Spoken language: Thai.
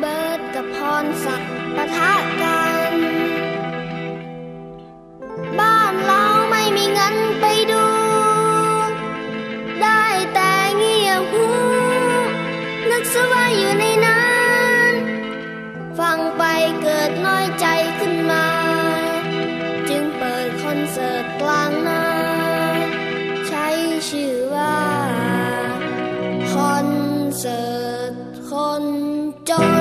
เบิร์ดกับพรศักดิ์ปะทะกัน บ้านเราไม่มีเงินไปดู ได้แต่เงียบหูนึกสะว่าอยู่ในนั้น ฟังไปเกิดน้อยใจขึ้นมา จึงเปิดคอนเสิร์ตกลางน้าใช้ชื่อว่าคอนเสิร์ตคนจน